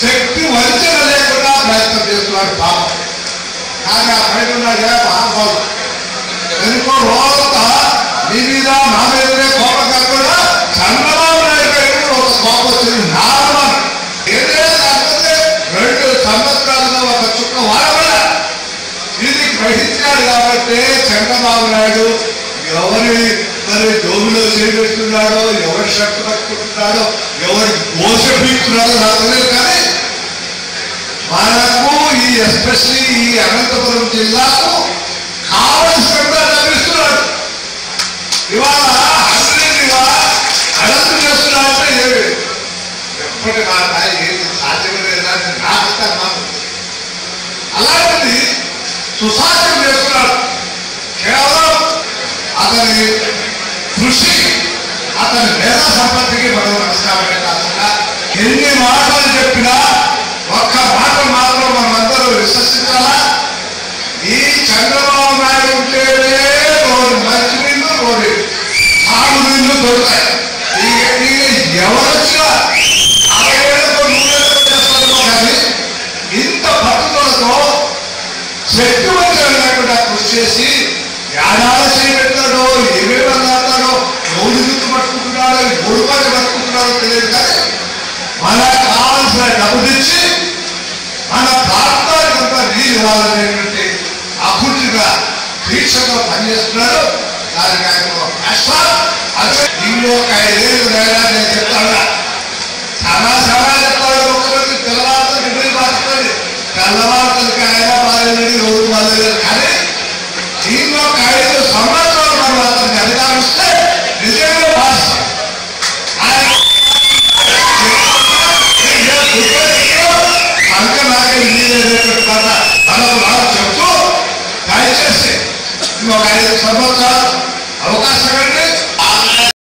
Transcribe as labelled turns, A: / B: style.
A: శక్తి వంచన లేకుండా ప్రయత్నం చేస్తున్నాడు పాప. కానీ ఆ పైన ఉన్నాడే మహానుభావుడు ఎందుకో రోజంతా నీ మీద నా మీదనే కోపం కాకుండా చంద్రబాబు నాయుడు గారికి ఒక కోపం వచ్చింది. నార్మల్. ఏదైనా కాకపోతే రెండు సంవత్సరాలుగా ఒక చుక్క వాడబడ ఇది గ్రహించాడు కాబట్టి చంద్రబాబు నాయుడు ఎవరి మరి జోబులో చేపెడుతున్నాడో ఎవరి షర్ట్ పట్టుకుంటున్నాడో ఎవరి దోష పీకుతున్నాడో ఎస్పెషలీ ఈ అనంతపురం జిల్లాకు కావలసినంత లభిస్తున్నాడు ఇవాళ హండ్రెడ్ ఇవాళ అనంత చేస్తున్నాడంటే ఏమి? ఎప్పటి మాట ఏది సాధ్యమేదా నాకు నాకు అలాంటిది సుసాధ్యం చేస్తున్నాడు కేవలం అతని కృషి అతని మేధ సంపత్తికి మనం నమస్కారమే కాకుండా ఎన్ని మాటలు శక్తి వంచన లేకుండా కృషి చేసి యాడాల చేయబెట్టాడో ఏమేమి అన్నాడో రోజు గుర్తు పట్టుకుంటున్నాడో ఎవరు పని పట్టుకుంటున్నాడో తెలియదు కానీ మనకు కావాల్సిన డబ్బు తెచ్చి మన ప్రాంతానికంతా నీళ్ళు ఇవ్వాలనేటువంటి అభివృద్ధిగా దీక్షగా పనిచేస్తున్నాడు దానికి ఆయన ఒక కష్టం అదే ఇంకో ఒక ఐదేళ్ళు లేదా నేను చెప్తాను. చాలా చాలా చెప్తాడు ముఖ్యమంత్రి తెల్లవారుతో నిద్ర మార్చుకోండి తెల్లవారుతలకి ఆయన బాగా कार्य सर्वोचार अवकाश कर